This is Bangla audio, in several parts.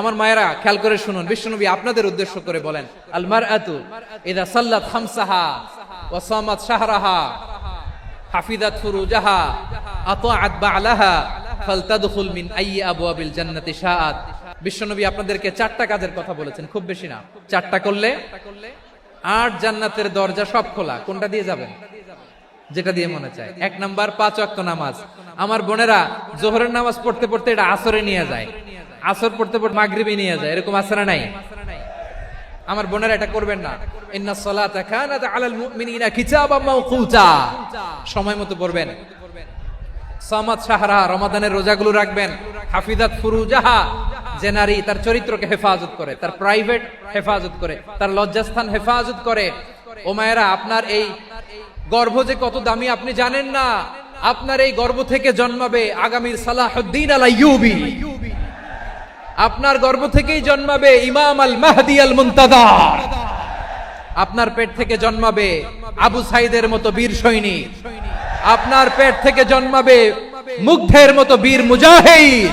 আমার মায়েরা খেয়াল করে শুনুন, বিশ্বনবী আপনাদের উদ্দেশ্য করে বলেন আল মারআতু ইদা সাল্লাত খামসাহা ওয়া সামাত শাহরাহা, হাফিজাত ফুরুজাহা, আতাআত বা'লাহা, ফালতাদখুল মিন আইয়ি আবওয়াবিল জান্নাতি শাআত। বিশ্বনবী আপনাদেরকে চারটা কাজের কথা বলেছেন, খুব বেশি না। চারটা করলে আট জান্নাতের দরজা সব খোলা, কোনটা দিয়ে যাবেন? যেটা দিয়ে মনে চায়। এক নাম্বার, পাঁচ ওয়াক্ত নামাজ। আমার বোনেরা জোহরের নামাজ পড়তে পড়তে এটা আসরে নিয়ে যায়। আসর পড়তে পড়তে মাগরিবে নিয়ে যায়, এরকম আসরা নাই? আমার বোনেরা এটা করবেন না। ইন্না সালাতা কানাত আলাল মুমিনিনা কিতাবাম মাওকুতা। সময় মতো পড়বেন। সামাত সাহারা রমাদানের রোজাগুলো রাখবেন। হাফিজাত ফুরুজাহা, যে নারী তার চরিত্রকে হেফাজত করে, তার প্রাইভেট হেফাজত করে, তার লজ্জাস্থান হেফাজত করে। ও মায়েরা, আপনার এই গর্ভ যে কত দামি, আপনি জানেন না? আপনার এই গর্ভ থেকে জন্মাবে আগামীর সালাহুদ্দিন আল আইয়ুবী। আপনার গর্ভ থেকেই জন্মাবে ইমাম আল মাহদি আল মুন্তাদার আপনার পেট থেকে জন্মাবে আবু সাইদের মতো বীর সৈনিক। আপনার পেট থেকে জন্মাবে মুগ্ধের মতো বীর মুজাহিদ।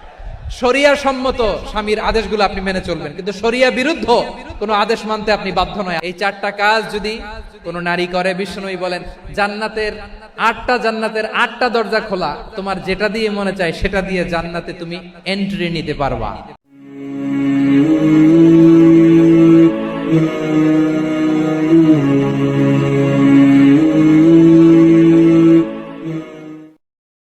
শরিয়া সম্মত স্বামীর আদেশগুলো আপনি মেনে চলবেন। কিন্তু শরিয়া বিরুদ্ধ কোনো আদেশ মানতে আপনি বাধ্য নয়। এই চারটা কাজ যদি কোনো নারী করে, বিষ্ণুই বলেন, জান্নাতের আটটা জান্নাতের আটটা দরজা খোলা, তোমার যেটা দিয়ে মনে চায় সেটা দিয়ে জান্নাতে তুমি এন্ট্রি নিতে পারবা।